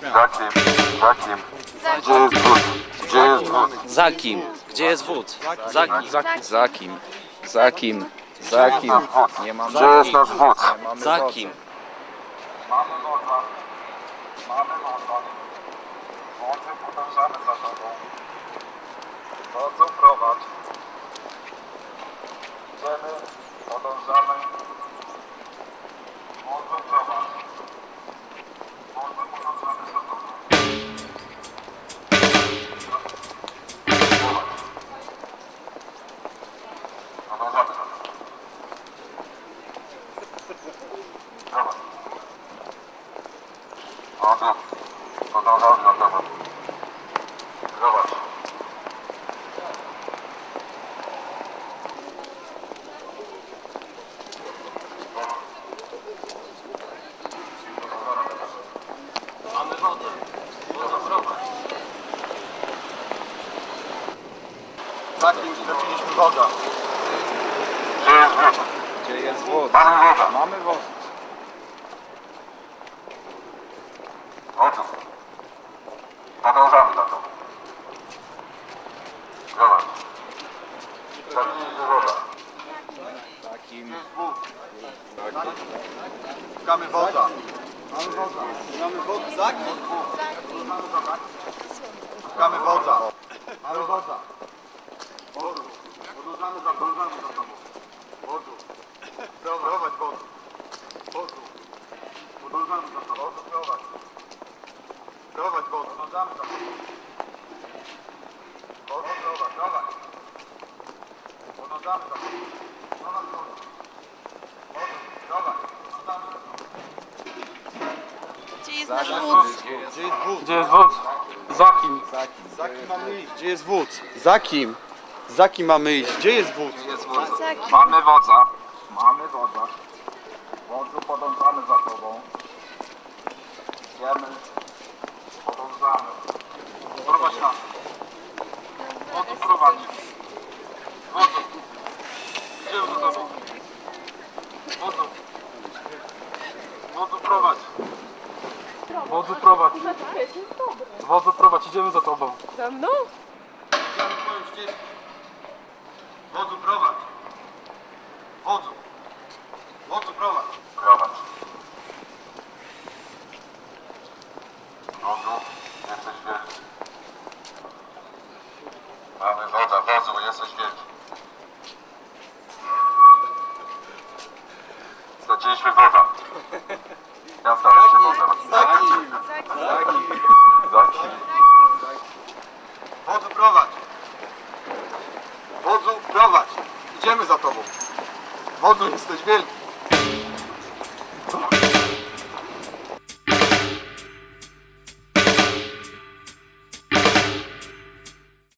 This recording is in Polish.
Za kim? Za kim? Gdzie jest wód? Gdzie jest wód? Za kim? Gdzie jest wód? Za kim? Za kim? Za kim? Za kim? Nie mam Gdzie jest nasz wód? Za kim? Mamy wodza. Mamy wodza. Wodzy podążamy za tobą. Wodzu, podążamy za tobą. Prowadź. Za kim straciliśmy woda? Gdzie jest wód? Gdzie jest wód? Mamy wodę. Mamy wodę. Wodzu. Podążamy za tobą. Prowadź. Straciliśmy wodę. Takim. Szukamy wodza. Mamy wodza. Mamy wodza. Za kim? Szukamy wodza. Mamy wodza. Wodzu. Podążamy za, podążamy za tobą. Wodzu. Prowadź wodzu. Wodzu. Podążamy za tobą. Wodzu, prowadź. Prowadź wodzu. Podążamy za tobą. Wodzu, prowadź, prowadź. Podążamy za tobą. Prowadź wodzu. Wodzu, prowadź. Podążamy za tobą. Gdzie jest nasz wódz? Gdzie jest wódz? Gdzie jest wód? Za kim? Za kim mamy iść? Gdzie jest wódz? Za kim? Za kim mamy iść? Gdzie jest wódz? Za kim? Mamy wodza. Mamy wodza. Wodzu podążamy za tobą. Idziemy. Podążamy. Prowadź nas. Wodzu prowadź. Wodzu. Idziemy za tobą. Wodzu. Wodzu prowadź. Wodzu prowadź. Wodzu prowadź, idziemy za tobą. Za mną? Idziemy twoją ścieżkę. Wodzu prowadź. Wodzu. Wodzu prowadź. Prowadź. Wodzu, jesteś wielki. Mamy wodza, wodzu, jesteś wielki. Straciliśmy woda. Ja znaleźć wodę. Za kim? Za kim? Za kim? Wodzu prowadź. Wodzu prowadź. Idziemy za tobą. Wodzu jesteś wielki.